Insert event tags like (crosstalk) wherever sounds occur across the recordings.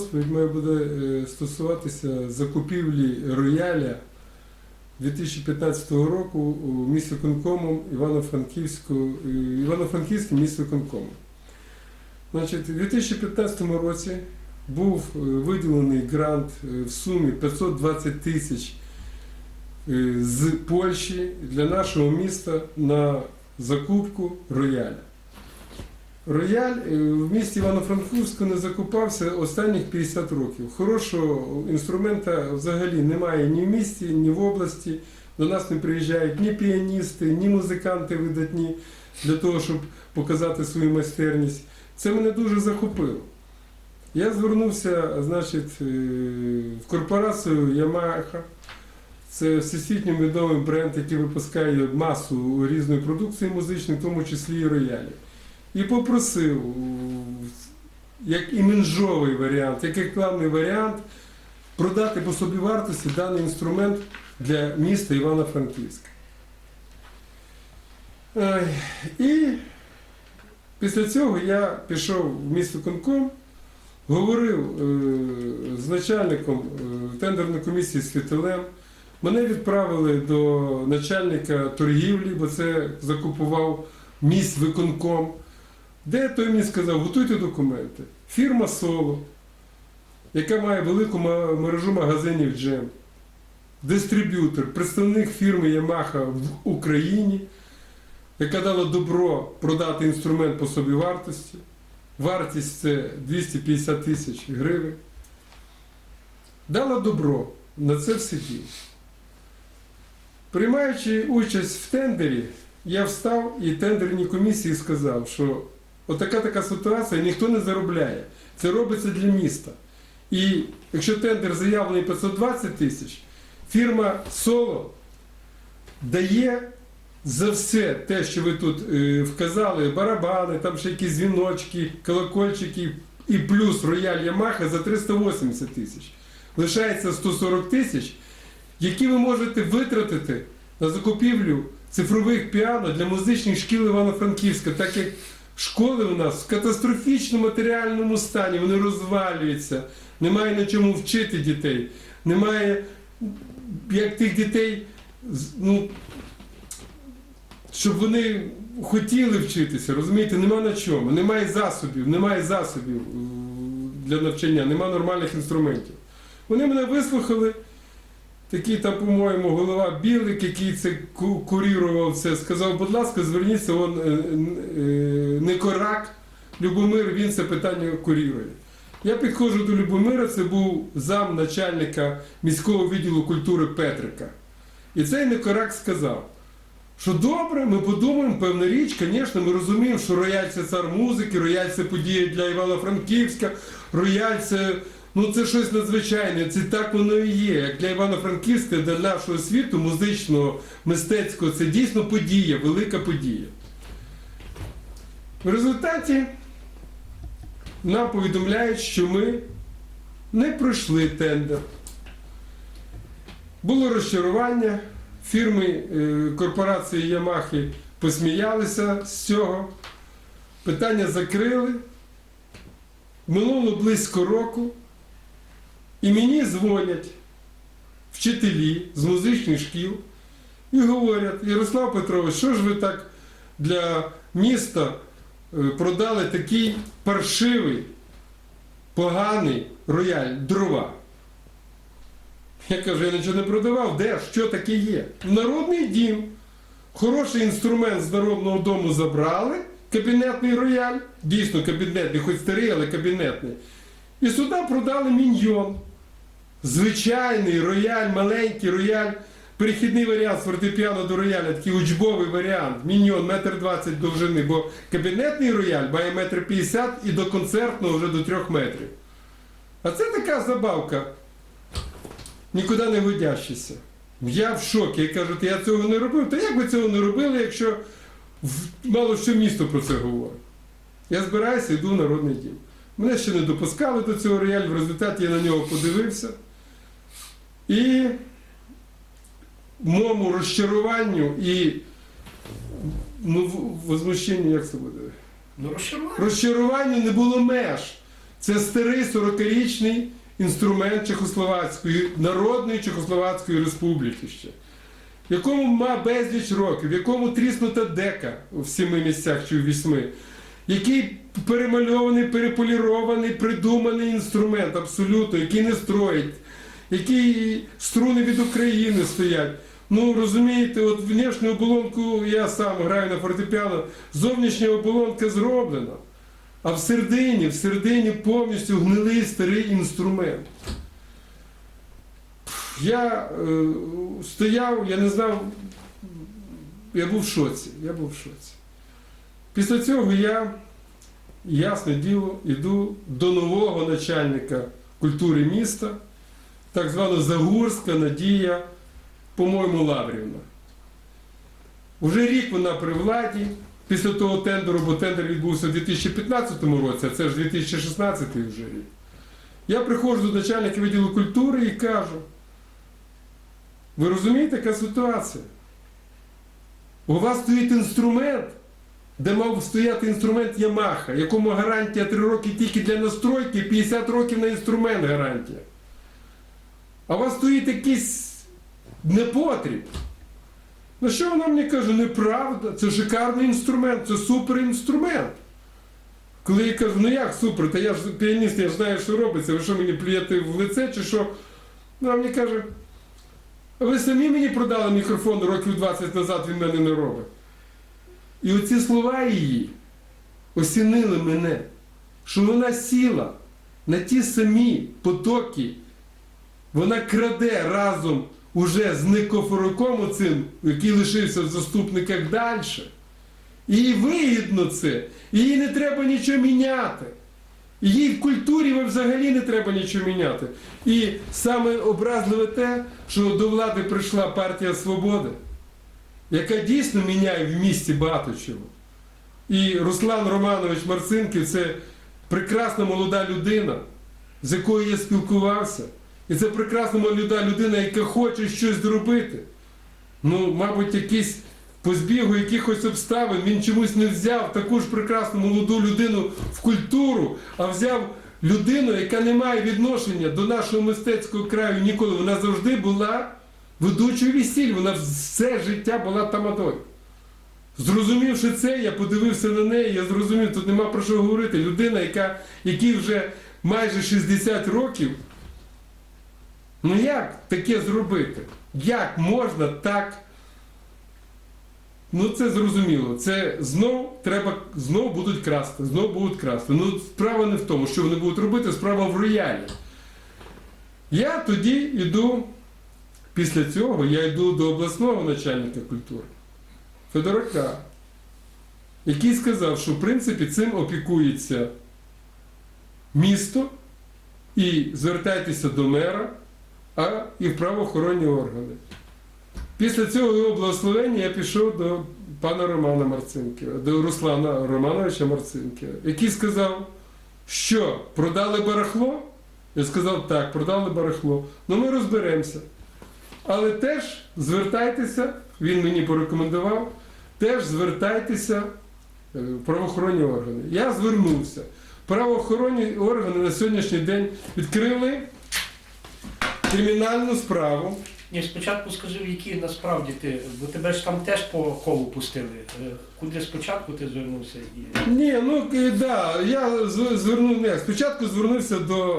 Розповідь має буде е, стосуватися закупівлі рояля 2015 року у місті Конкомом Івано-Франківську, е, Івано-Франківським місто Конкомом. Значить, у 2015 році був е, виділений грант в сумі 520 тисяч з Польщі для нашого міста на закупку рояля. Рояль е, в місті Івано-Франківську не закупався останніх 50 років. Хорошого інструмента взагалі немає ні в місті, ні в області. До нас не приїжджають ні піаністи, ні музиканти видатні для того, щоб показати свою майстерність. Це мене дуже захопило. Я звернувся, значить, е, в корпорацію Yamaha. Це всесвітньо відомий бренд, який випускає масу різної продукції музичної, в тому числі і роялі. І попросив, як іменжовий варіант, як рекламний варіант, продати по собівартості даний інструмент для міста Івано-Франківська. І після цього я пішов в місто Конком, говорив е, з начальником е, тендерної комісії Світилем. Мене відправили до начальника торгівлі, бо це закупував міст виконком. Де той мені сказав, готуйте документи. Фірма Соло, яка має велику мережу магазинів Джем, дистриб'ютор, представник фірми Yamaha в Україні, яка дала добро продати інструмент по собівартості. Вартість це 250 тисяч гривень. Дала добро, на це все діло. Приймаючи участь в тендері, я встав і тендерній комісії сказав, що отака така ситуація, ніхто не заробляє. Це робиться для міста. І якщо тендер заявлений 520 тисяч, фірма Соло дає за все те, що ви тут е, вказали, барабани, там ще якісь дзвіночки, колокольчики і плюс рояль Ямаха за 380 тисяч. Лишається 140 тисяч, які ви можете витратити на закупівлю цифрових піано для музичних шкіл Івано-Франківська, так як школи у нас в катастрофічному матеріальному стані, вони розвалюються, немає на чому вчити дітей, немає як тих дітей, ну, щоб вони хотіли вчитися, розумієте, нема на чому, немає засобів, немає засобів е, для навчання, немає нормальних інструментів. Вони мене вислухали. Такий там, по-моєму, голова Білик, який це курірував це, сказав, будь ласка, зверніться, он е, е, Никорак, Любомир, він це питання курірує. Я підходжу до Любомира, це був зам начальника міського відділу культури Петрика. І цей Никорак сказав, що добре, ми подумаємо, певна річ, звісно, ми розуміємо, що рояль це цар музики, рояль це подія для Івано-Франківська, рояль це, ну, це щось надзвичайне, це так воно і є. Як для Івано-Франківська, для нашого світу, музичного, мистецького, це дійсно подія, велика подія. В результаті нам повідомляють, що ми не пройшли тендер. Було розчарування, фірми е, корпорації Ямахи посміялися з цього. Питання закрили. Минуло близько року, і мені дзвонять вчителі з музичних шкіл і говорять, Ярослав Петрович, що ж ви так для міста е, продали такий паршивий, поганий рояль дрова? Я кажу, я нічого не продавав, де що таке є? Народний дім. Хороший інструмент з народного дому забрали, кабінетний рояль, дійсно кабінетний, хоч старий, але кабінетний. І сюди продали міньйон. Звичайний рояль, маленький рояль, перехідний варіант з фортепіано до рояля, такий учбовий варіант, міньйон, метр двадцять довжини, бо кабінетний рояль має метр п'ятдесят і до концертного вже до трьох метрів. А це така забавка нікуди не годящийся. Я в шокі. Я кажу, я цього не робив. Та як ви цього не робили, якщо мало що місто про це говорить? Я збираюся, йду в народний дім. Мене ще не допускали до цього роялю, в результаті я на нього подивився. І моєму розчаруванню і ну, возмущенню, як це буде? Ну розчарування. Розчаруванню не було меж. Це старий 40-річний інструмент Чехословацької, Народної Чехословацької Республіки ще, якому мав безліч років, в якому тріснута дека в семи місцях чи в вісьми, який перемальований, переполірований, придуманий інструмент абсолютно, який не строїть, який струни від України стоять. Ну розумієте, от внешню оболонку я сам граю на фортепіано, зовнішня оболонка зроблена. А всередині, всередині повністю гнилий старий інструмент. Я е, стояв, я не знав, я був в шоці. Я був в шоці. Після цього я, ясне діло, йду до нового начальника культури міста, так звана Загурська Надія, по-моєму, Лаврівна. Уже рік вона при владі. Після того тендеру, бо тендер відбувся у 2015 році, а це ж 2016 вже рік. Я приходжу до начальника відділу культури і кажу: ви розумієте, яка ситуація? У вас стоїть інструмент, де мав стояти інструмент Ямаха, якому гарантія 3 роки тільки для настройки, 50 років на інструмент гарантія. А у вас стоїть якийсь непотріб. Ну що вона мені каже, неправда, це шикарний інструмент, це суперінструмент. Коли я кажу, ну як супер, та я ж піаніст, я ж знаю, що робиться, ви що мені плюєте в лице чи що? Вона мені каже, а ви самі мені продали мікрофон років 20 назад, він мене не робить. І оці слова її осінили мене, що вона сіла на ті самі потоки, вона краде разом уже з Никофороком оцим, який лишився в заступниках далі. Їй вигідно це, їй не треба нічого міняти. Їй в культурі взагалі не треба нічого міняти. І саме образливе те, що до влади прийшла партія Свободи, яка дійсно міняє в місті багато чого. І Руслан Романович Марцинків це прекрасна молода людина, з якою я спілкувався. І це прекрасна молода людина, яка хоче щось зробити. Ну, мабуть, якийсь по збігу якихось обставин він чомусь не взяв таку ж прекрасну молоду людину в культуру, а взяв людину, яка не має відношення до нашого мистецького краю ніколи. Вона завжди була ведучою весіль, вона все життя була тамадою. Зрозумівши це, я подивився на неї, я зрозумів, тут нема про що говорити. Людина, яка, якій вже майже 60 років. Ну як таке зробити? Як можна так? Ну це зрозуміло. Це знов треба, знов будуть красти, знов будуть красти. Ну справа не в тому, що вони будуть робити, справа в роялі. Я тоді йду, після цього я йду до обласного начальника культури Федорака, який сказав, що в принципі цим опікується місто і звертайтеся до мера а і в правоохоронні органи. Після цього його благословення я пішов до пана Романа Марцинківа, до Руслана Романовича Марцинківа, який сказав, що продали барахло? Я сказав, так, продали барахло. Ну ми розберемося. Але теж звертайтеся, він мені порекомендував, теж звертайтеся е, в правоохоронні органи. Я звернувся. Правоохоронні органи на сьогоднішній день відкрили кримінальну справу. Ні, спочатку скажи, в які насправді ти, бо тебе ж там теж по колу пустили. Е, Куди спочатку ти звернувся і. Ні, ну е, да, я звернув не. Спочатку звернувся до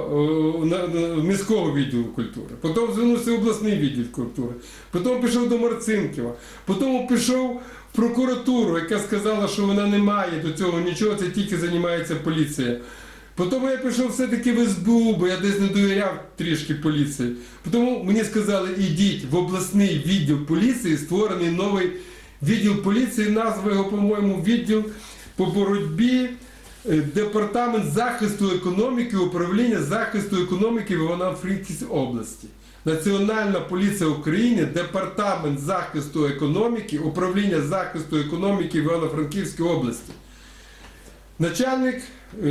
е, на- на міського відділу культури, потім звернувся в обласний відділ культури, потім пішов до Марцинківа, потім пішов в прокуратуру, яка сказала, що вона не має до цього нічого, це тільки займається поліція. Потім я пішов все-таки в СБУ, бо я десь не довіряв трішки поліції. Потім мені сказали, ідіть в обласний відділ поліції, створений новий відділ поліції, назва його, по-моєму, відділ по боротьбі, е, департамент захисту економіки, управління захисту економіки в Івано-Франківській області. Національна поліція України, департамент захисту економіки, управління захисту економіки в Івано-Франківській області. Начальник,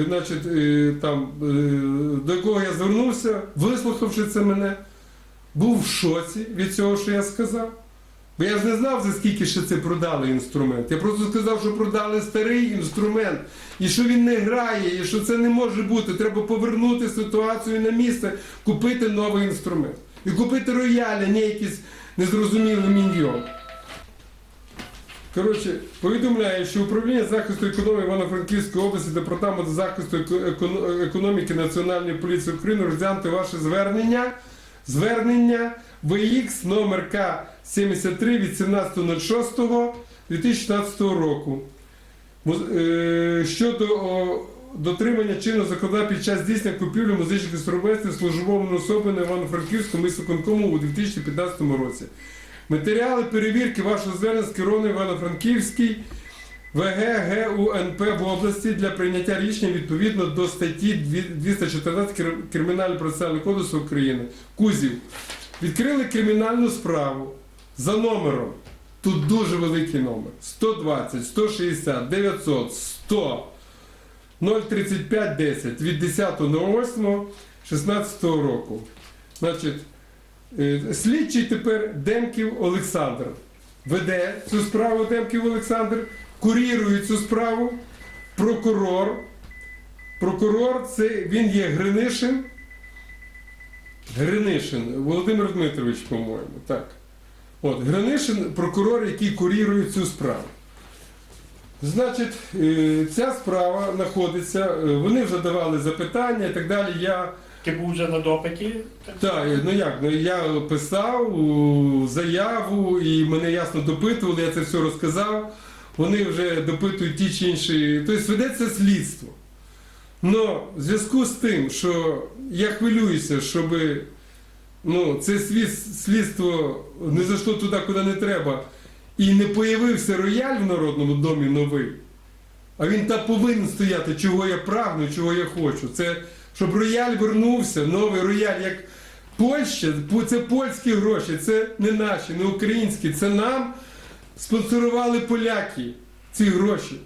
значить, е, там, е, до якого я звернувся, вислухавши це мене, був в шоці від цього, що я сказав. Бо я ж не знав, за скільки ще це продали інструмент. Я просто сказав, що продали старий інструмент, і що він не грає, і що це не може бути. Треба повернути ситуацію на місце, купити новий інструмент. І купити рояль, а не якийсь незрозумілий міньйон. Коротше, повідомляю, що управління захисту економіки Івано-Франківської області, департамент захисту економіки Національної поліції України розглянути ваше звернення. Звернення ВХ номер К73 від 17.06.2016 року. Е, Щодо дотримання чинного законодавства під час здійснення купівлі музичних інструментів службовими особами Івано-Франківському міськвиконкому у 2015 році. Матеріали перевірки вашого звернення скеровані в Івано-Франківський ВГГУНП в області для прийняття рішення відповідно до статті 214 Кр- Кримінального процесуального кодексу України. Кузів. Відкрили кримінальну справу за номером. Тут дуже великий номер. 120, 160, 900, 100, 035 10 від 10.08.16 року. Значить, Слідчий тепер Демків Олександр веде цю справу Демків Олександр, курірує цю справу прокурор. Прокурор це він є Гринишин. Гринишин Володимир Дмитрович, по-моєму. Так. От, Гринишин прокурор, який курірує цю справу. Значить, е, ця справа знаходиться, е, вони вже давали запитання і так далі. Я Ти був вже на допиті? Так? так, ну як, ну я писав заяву і мене ясно допитували, я це все розказав. Вони вже допитують ті чи інші. Тобто ведеться слідство. Но в зв'язку з тим, що я хвилююся, щоб ну, це слідство не зайшло туди, куди не треба, і не появився рояль в Народному домі новий, а він там повинен стояти, чого я прагну, чого я хочу. Це щоб рояль вернувся, новий рояль, як Польща, це польські гроші, це не наші, не українські, це нам спонсорували поляки ці гроші.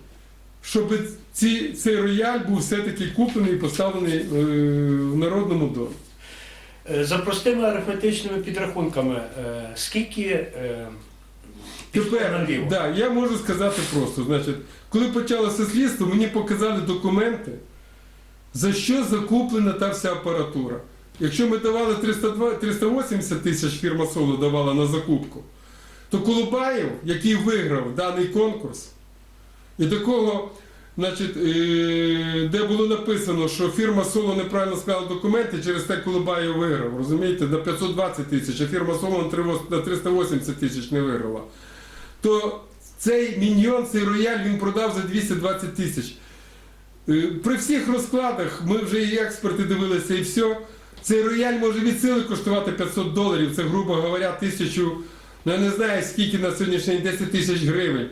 Щоб ці, цей рояль був все-таки куплений і поставлений е, в Народному домі. Е, За простими арифметичними підрахунками, е, скільки е, Тепер, да, я можу сказати просто, значить, коли почалося слідство, мені показали документи, за що закуплена та вся апаратура. Якщо ми давали 302 380 тисяч фірма Соло давала на закупку, то Колубаєв, який виграв даний конкурс, і такого, значить, е, де було написано, що фірма Соло неправильно склала документи, через те Колубаєв виграв, розумієте, на 520 тисяч, а фірма Соло на 3 на 380 тисяч не виграла. То цей міньйон, цей рояль він продав за 220 тисяч. Е, При всіх розкладах ми вже і експерти дивилися і все. Цей рояль може від сили коштувати 500 доларів, це, грубо говоря, тисячу, ну я не знаю скільки на сьогоднішній день 10 тисяч гривень.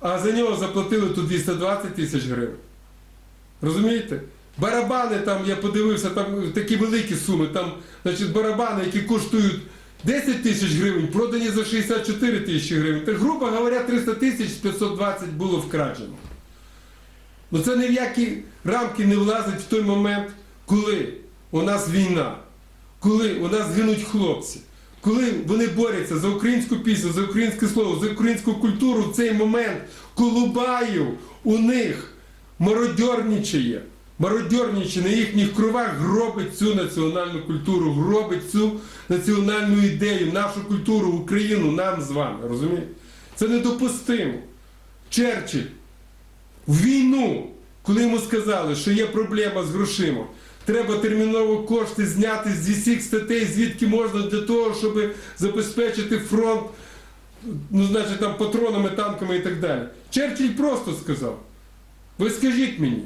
А за нього заплатили тут 220 тисяч гривень. Розумієте? Барабани там, я подивився, там такі великі суми. Там, значить, барабани, які коштують 10 тисяч гривень, продані за 64 тисячі гривень. Так, грубо говоря, 300 тисяч 520 було вкрадено. Ну це ні в які рамки не влазить в той момент, коли у нас війна, коли у нас гинуть хлопці, коли вони борються за українську пісню, за українське слово, за українську культуру, в цей момент Колубаїв у них мародьорничає. Мародьорничає на їхніх кровах гробить цю національну культуру, гробить цю національну ідею, нашу культуру, Україну, нам з вами. Розумієте? Це недопустимо. Черчилль в війну, коли йому сказали, що є проблема з грошима, треба терміново кошти зняти з усіх статей, звідки можна для того, щоб забезпечити фронт, ну, значить, там патронами, танками і так далі. Черчилль просто сказав: ви скажіть мені.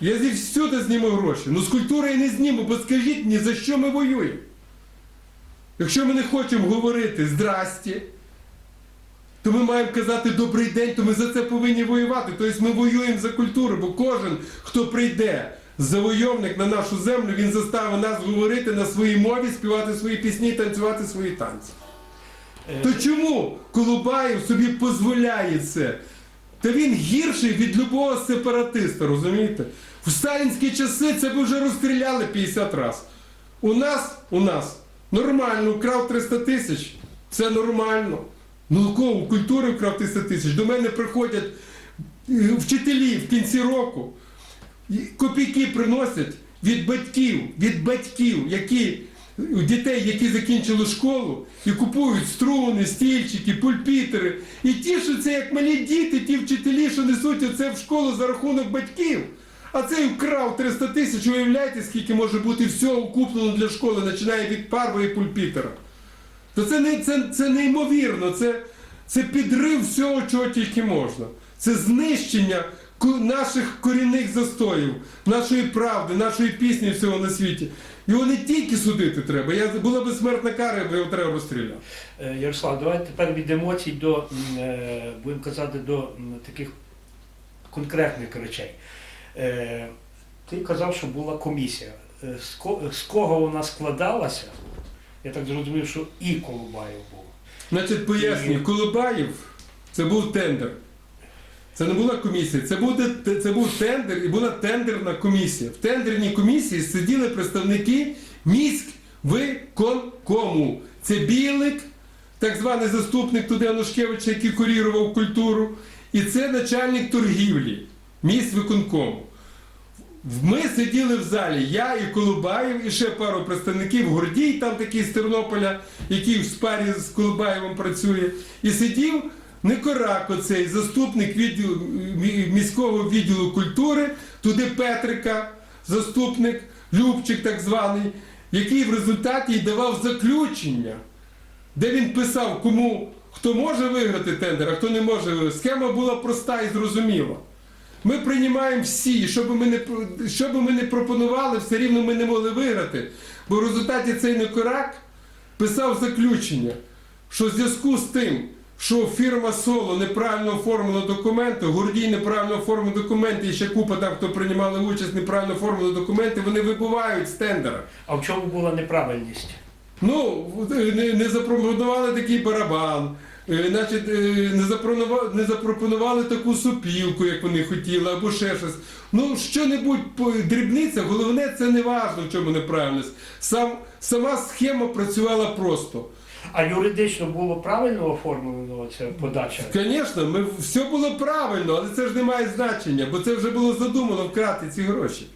Я зі всюди зніму гроші. Ну з культури я не зніму, бо скажіть мені, за що ми воюємо? Якщо ми не хочемо говорити здрасті, то ми маємо казати добрий день, то ми за це повинні воювати. Тобто ми воюємо за культуру, бо кожен, хто прийде, завойовник на нашу землю, він заставить нас говорити на своїй мові, співати свої пісні, танцювати свої танці. Е, То чому Колубаєв собі дозволяє це? Та він гірший від любого сепаратиста, розумієте? В сталінські часи це б вже розстріляли 50 разів. У нас, у нас нормально, украв 300 тисяч, Це нормально. Кого культури вкрав 300 тисяч. До мене приходять е, вчителі в кінці року. Копійки приносять від батьків, від батьків, які дітей, які закінчили школу, і купують струни, стільчики, пульпітери. І тішуться, як малі діти, ті вчителі, що несуть оце в школу за рахунок батьків. А цей вкрав 300 тисяч, уявляєте, скільки може бути всього куплено для школи, починає від парви і пульпітера. То це, не, це, це неймовірно, це, це підрив всього, чого тільки можна. Це знищення наших корінних застоїв, нашої правди, нашої пісні всього на світі. Його не тільки судити треба. Я, була би смертна кара, якби його треба розстріляти. Е, Ярослав, давайте тепер від емоцій до, е, будемо казати, до таких конкретних речей. Е, Ти казав, що була комісія. З ко- з кого вона складалася? Я так зрозумів, що і Колубаєв був. Значить, пояснюю, І- Колобаєв це був тендер. Це не була комісія, це, буде, це був тендер і була тендерна комісія. В тендерній комісії сиділи представники міськвиконкому. Це Білик, так званий заступник туди Анушкевича, який курірував культуру, і це начальник торгівлі міськвиконкому. Ми сиділи в залі, я і Колубаєв, і ще пару представників, Гордій, там такий з Тернополя, який в спарі з Колубаєвим працює. І сидів Никорак, оцей заступник відділу, міського відділу культури, туди Петрика, заступник, Любчик так званий, який в результаті й давав заключення, де він писав, кому хто може виграти тендер, а хто не може. Схема була проста і зрозуміла. Ми приймаємо всі, що би ми не, що би ми не пропонували, все рівно ми не могли виграти. Бо в результаті цей Некорак писав заключення, що в зв'язку з тим, що фірма Соло неправильно оформила документи, Гордій неправильно оформив документи, і ще купа там, хто приймали участь, неправильно оформили документи, вони вибувають з тендера. А в чому була неправильність? Ну, не, запропонували такий барабан, значить, е, не запропонували, не запропонували таку сопілку, як вони хотіли, або ще щось. Ну, що-небудь дрібниця, головне це не важно, в чому неправильність. Сам, сама схема працювала просто. А юридично було правильно оформлено ця подача? Звісно, ми, все було правильно, але це ж не має значення, бо це вже було задумано вкрати ці гроші.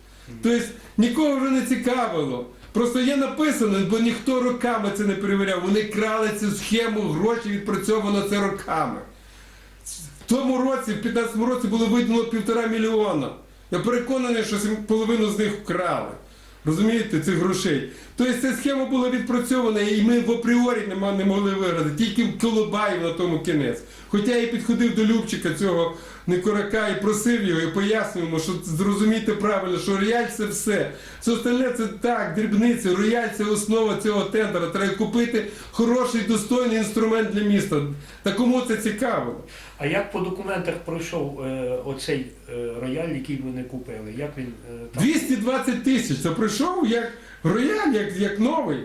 Тобто нікого вже не цікавило. Просто є написано, бо ніхто роками це не перевіряв. Вони крали цю схему, гроші відпрацьовано це роками. В тому році, в 15-му році було виділено півтора мільйона. Я переконаний, що половину з них вкрали. Розумієте, цих грошей. Тобто ця схема була відпрацьована, і ми в апріорі не, не могли виграти. Тільки Колобаєв на тому кінець. Хоча я підходив до Любчика цього Никорака і просив його, і пояснював йому, що зрозумійте правильно, що рояль це все. Все остальне це так, дрібниці, рояль це основа цього тендера. Треба купити хороший, достойний інструмент для міста. Та кому це цікаво? А як по документах пройшов е, оцей е, рояль, який ви не купили? Як він е, там? 220 тисяч. Це прийшов як рояль, як, як новий.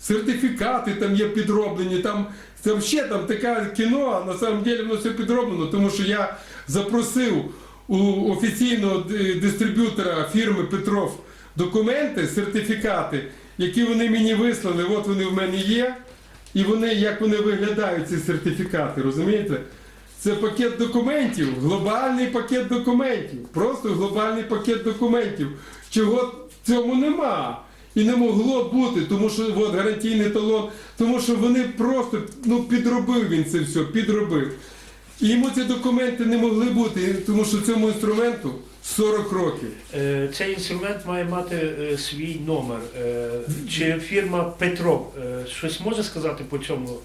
Сертифікати там є підроблені, там, там ще там таке кіно, а на самом деле воно все підроблено, тому що я запросив у офіційного дистриб'ютора фірми Петров документи, сертифікати, які вони мені вислали, от вони в мене є. І вони, як вони виглядають, ці сертифікати, розумієте? Це пакет документів, глобальний пакет документів. Просто глобальний пакет документів. Чого в цьому нема. І не могло бути, тому що от, гарантійний талон, тому що вони просто ну, підробив він це все, підробив. І йому ці документи не могли бути, тому що цьому інструменту 40 років. Е, Цей інструмент має мати е, свій номер. Е, Чи фірма Петров щось може сказати по цьому?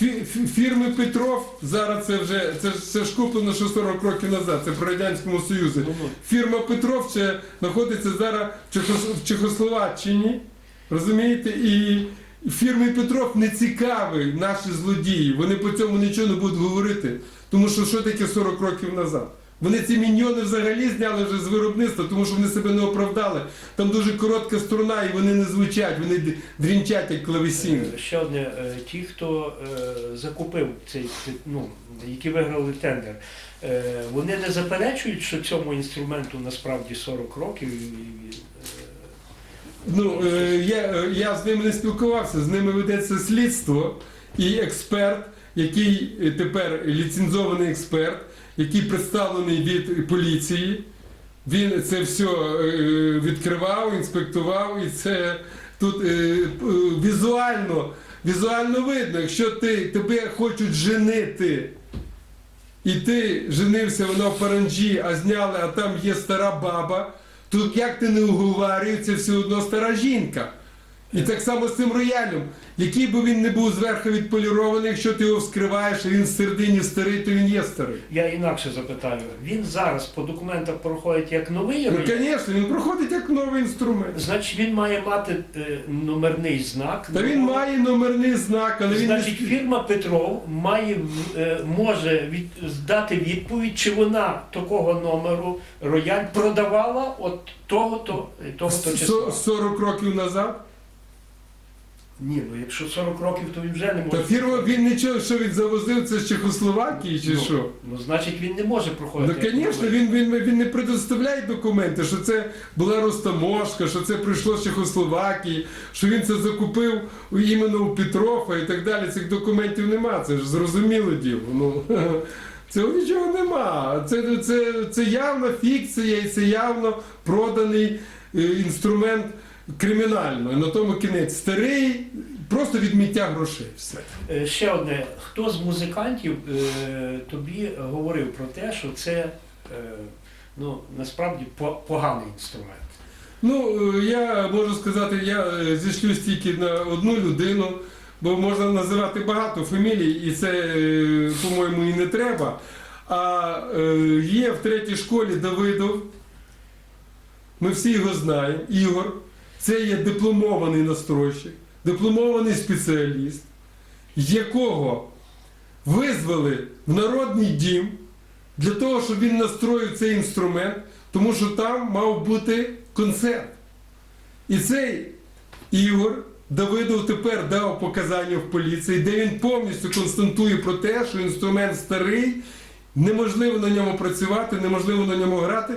Фі- фі- Фірми Петров зараз це вже це, це ж куплено ще 40 років назад, це при Радянському Союзі. Ну, ну. Фірма Петров ще знаходиться зараз в, в Чехословаччині. Розумієте? І фірмі Петров не цікаві наші злодії. Вони по цьому нічого не будуть говорити. Тому що що таке 40 років назад? Вони ці міньйони взагалі зняли вже з виробництва, тому що вони себе не оправдали. Там дуже коротка струна, і вони не звучать, вони дрінчать як клавесіни. Е, Ще одне, е, ті, хто е, закупив цей, ну, які виграли тендер, вони не заперечують, що цьому інструменту насправді 40 років. Ну, я, я з ними не спілкувався, з ними ведеться слідство. і експерт, який тепер ліцензований експерт, який представлений від поліції. Він це все е, відкривав, інспектував, і це тут е, е, візуально, візуально видно, якщо ти, тебе хочуть женити, і ти женився вона в паранджі, а зняли, а там є стара баба, то як ти не уговарюєш, це все одно стара жінка. І так само з цим роялем. Який би він не був зверху відполірований, якщо ти його вскриваєш, і він всередині старий, то він є старий. Я інакше запитаю. Він зараз по документах проходить як новий Ну, рояль? звісно, він проходить як новий інструмент. Значить, він має мати е, номерний знак. Та він має номерний знак, але він Значить, не... фірма Петров має е, може від, дати відповідь, чи вона такого номеру рояль продавала от того-то того-то числа. Со- 40 років назад. Ні, ну якщо 40 років, то він вже не може. Та фірма він нічого, що він завозив, це з Чехословакії чи ну, що? Ну, значить, він не може Ну, проходити. як звісно, він, він, він не предоставляє документи, що це була розтаможка, що це прийшло з Чехословакії, що він це закупив іменно у Петрова і так далі. Цих документів нема. Це ж зрозуміло діло. Ну, (laughs) цього нічого нема. Це, це, це явна фікція і це явно проданий е, інструмент кримінально. На тому кінець старий, просто відміття грошей. Все. Е, Ще одне, хто з музикантів е, тобі говорив про те, що це е, ну, насправді поганий інструмент? Ну, я можу сказати, я зійшлюсь тільки на одну людину, бо можна називати багато фамілій, і це, по-моєму, і не треба. А є в третій школі Давидов, ми всі його знаємо, Ігор. Це є дипломований настройщик, дипломований спеціаліст, якого визвали в народний дім для того, щоб він настроїв цей інструмент, тому що там мав бути концерт. І цей Ігор Давидов тепер дав показання в поліції, де він повністю констатує про те, що інструмент старий, неможливо на ньому працювати, неможливо на ньому грати,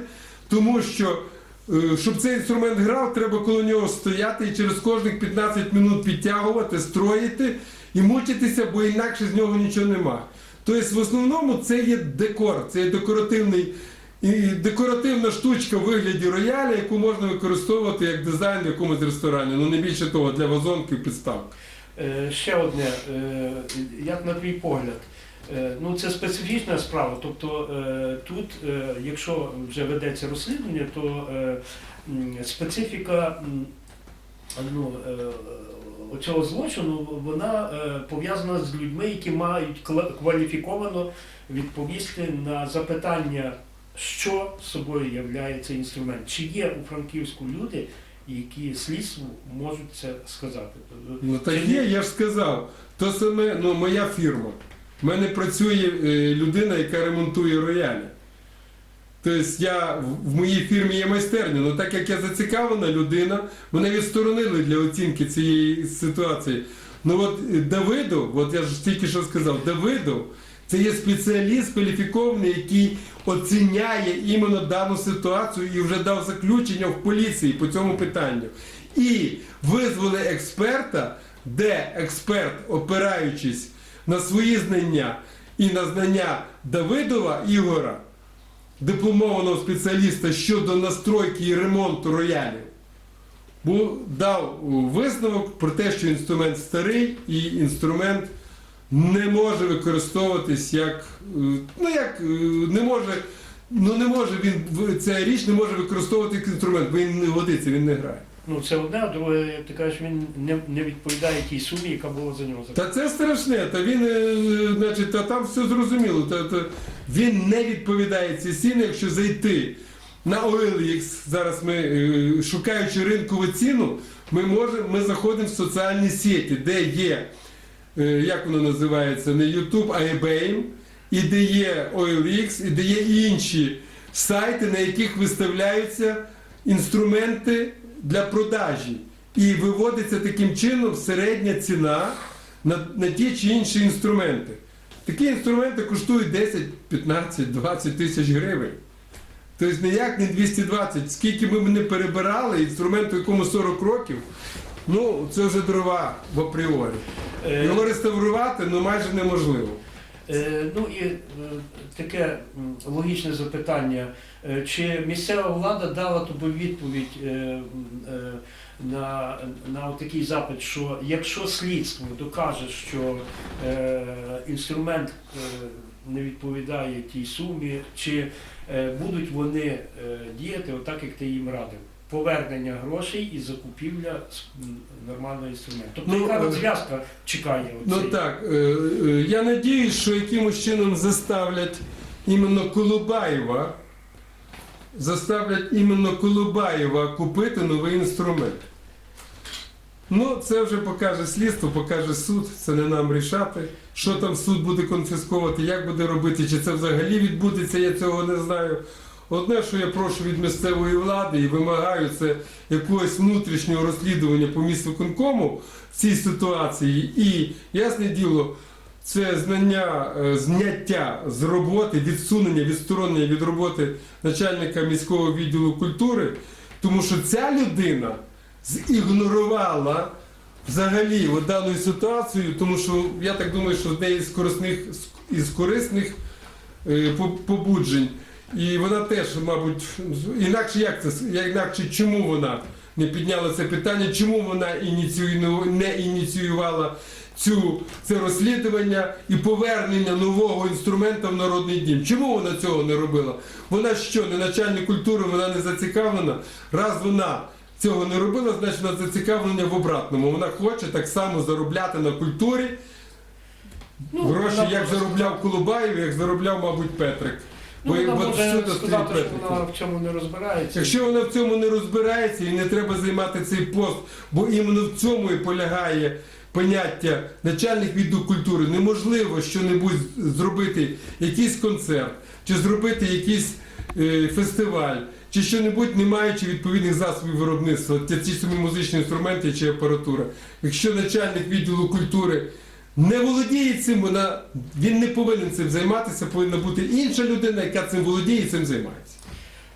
тому що. Е, Щоб цей інструмент грав, треба коло нього стояти і через кожних 15 минут підтягувати, строїти і мучитися, бо інакше з нього нічого нема. Тобто, в основному це є декор, це є декоративний, і декоративна штучка в вигляді рояля, яку можна використовувати як дизайн в якомусь ресторані. Ну не більше того, для вазонків підстав. Е, Ще одне, е, як на твій погляд, ну це специфічна справа. Тобто е, тут, е, якщо вже ведеться розслідування, то е, специфіка ну, е, оцього злочину вона е, пов'язана з людьми, які мають кваліфіковано відповісти на запитання, що собою являє цей інструмент. Чи є у Франківську люди, які слідству можуть це сказати? Ну так є, я ж сказав. То саме, ну, моя фірма. У мене працює е, людина, яка ремонтує роялі. Тобто я в- моїй фірмі є майстерня, але так як я зацікавлена людина, мене відсторонили для оцінки цієї ситуації. Ну от е, Давидов, от я ж тільки що сказав, Давидов це є спеціаліст кваліфікований, який оціняє іменно дану ситуацію і вже дав заключення в поліції по цьому питанню. І визвали експерта, де експерт, опираючись на свої знання і на знання Давидова Ігора, дипломованого спеціаліста щодо настройки і ремонту роялів, бу- дав висновок про те, що інструмент старий і інструмент не може використовуватись як, е, ну як е, не може, ну не може він ця річ не може використовувати як інструмент, бо він не годиться, він не грає. Ну, це одне, а друге, як ти кажеш, він не, не відповідає тій сумі, яка була за нього Та це страшне, та він, е, значить, та там все зрозуміло. Та, та, він не відповідає ці ціни, якщо зайти на OLX, зараз ми, е, шукаючи ринкову ціну, ми, можемо, ми заходимо в соціальні сеті, де є, е, як воно називається, не YouTube, а eBay, і де є OLX, і де є інші сайти, на яких виставляються інструменти для продажі. І виводиться таким чином середня ціна на, на ті чи інші інструменти. Такі інструменти коштують 10, 15, 20 тисяч гривень. Тобто ніяк не 220. Скільки ми б не перебирали інструменту, якому 40 років, Ну, це вже дрова в апріорі. Е, Його реставрувати ну, майже неможливо. Е, Ну і е, таке логічне запитання. Е, Чи місцева влада дала тобі відповідь на, на такий запит, що якщо слідство докаже, що інструмент не відповідає тій сумі, чи будуть вони діяти отак, як ти їм радив? Повернення грошей і закупівля нормального інструменту. Тобто Ну, яка е, розв'язка чекає? Ну так, е, е, я надіюсь, що якимось чином заставлять іменно Колубаєва, заставлять іменно Колубаєва купити новий інструмент. Ну, це вже покаже слідство, покаже суд, це не нам рішати. Що там суд буде конфісковувати, як буде робити, чи це взагалі відбудеться, я цього не знаю. Одне, що я прошу від місцевої влади і вимагаю, це якогось внутрішнього розслідування по місту Конкому в цій ситуації. І ясне діло, це знання, е, зняття з роботи, відсунення, відсторонення від роботи начальника міського відділу культури, тому що ця людина зігнорувала взагалі от дану ситуацію, тому що я так думаю, що з неї з корисних, із корисних е, побуджень. І вона теж, мабуть, інакше як це інакше, чому вона не підняла це питання, чому вона ініціювала, не ініціювала цю це розслідування і повернення нового інструмента в народний дім. Чому вона цього не робила? Вона що, не начальник культури, вона не зацікавлена. Раз вона цього не робила, значить вона зацікавлена в обратному. Вона хоче так само заробляти на культурі Ну, гроші, як заробляв Колубаєв, як заробляв, мабуть, Петрик. Ну, вона от може сказати, що вона в цьому не розбирається. Якщо вона в цьому не розбирається і не треба займати цей пост, бо іменно в цьому і полягає поняття начальник відділу культури, неможливо що-небудь зробити, якийсь концерт, чи зробити якийсь е, фестиваль, чи що-небудь, не маючи відповідних засобів виробництва, це ті самі музичні інструменти чи апаратура. Якщо начальник відділу культури не володіє цим, вона, він не повинен цим займатися, повинна бути інша людина, яка цим володіє і цим займається.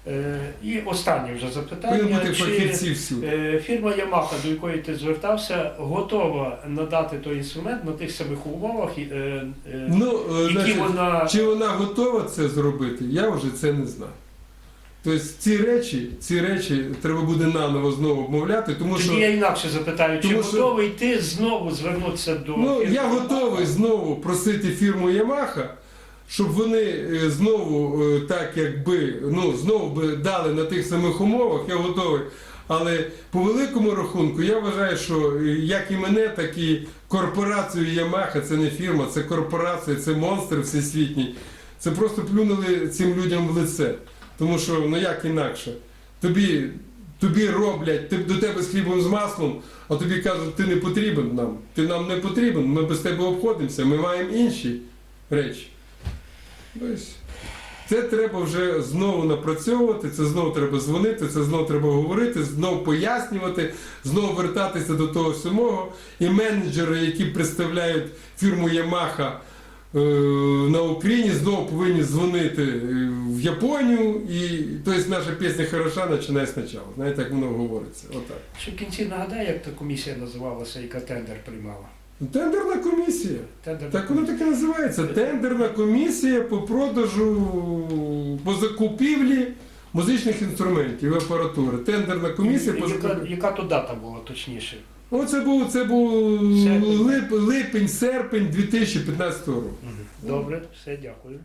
Е, І останнє вже запитання. бути Чи е, фірма Yamaha, до якої ти звертався, готова надати той інструмент на тих самих умовах, е, е, Ну, які значить, вона. чи вона готова це зробити, я вже це не знаю. Тобто ці речі, ці речі треба буде наново знову обмовляти, тому Тоді що я інакше запитаю, чи Тому що- готовий ти знову звернутися до ну, фірми я готовий знову просити фірму Ямаха, щоб вони е, знову е, так якби ну, знову би дали на тих самих умовах, я готовий. Але по великому рахунку я вважаю, що е, як і мене, так і корпорацію Ямаха, це не фірма, це корпорація, це монстр всесвітній. Це просто плюнули цим людям в лице. Тому що ну як інакше? Тобі, тобі роблять, ти, до тебе з хлібом з маслом, а тобі кажуть, ти не потрібен нам. Ти нам не потрібен, ми без тебе обходимося, ми маємо інші речі. Це треба вже знову напрацьовувати, це знову треба дзвонити, це знову треба говорити, знову пояснювати, знову вертатися до того самого. І менеджери, які представляють фірму е, на Україні, знову повинні дзвонити е, в Японію. І тобто наша пісня хороша починає спочатку. Знаєте, як воно говориться. Отак. Ще в кінці нагадай, як та комісія називалася, яка тендер приймала. Тендерна комісія. Тендер Так воно таке називається. Тендерна комісія по продажу, по закупівлі музичних інструментів і апаратури. Тендерна комісія по яка, яка то дата була точніше? Оце був, це був Серпень. лип, липень, серпень 2015 року. Добре, все, дякую.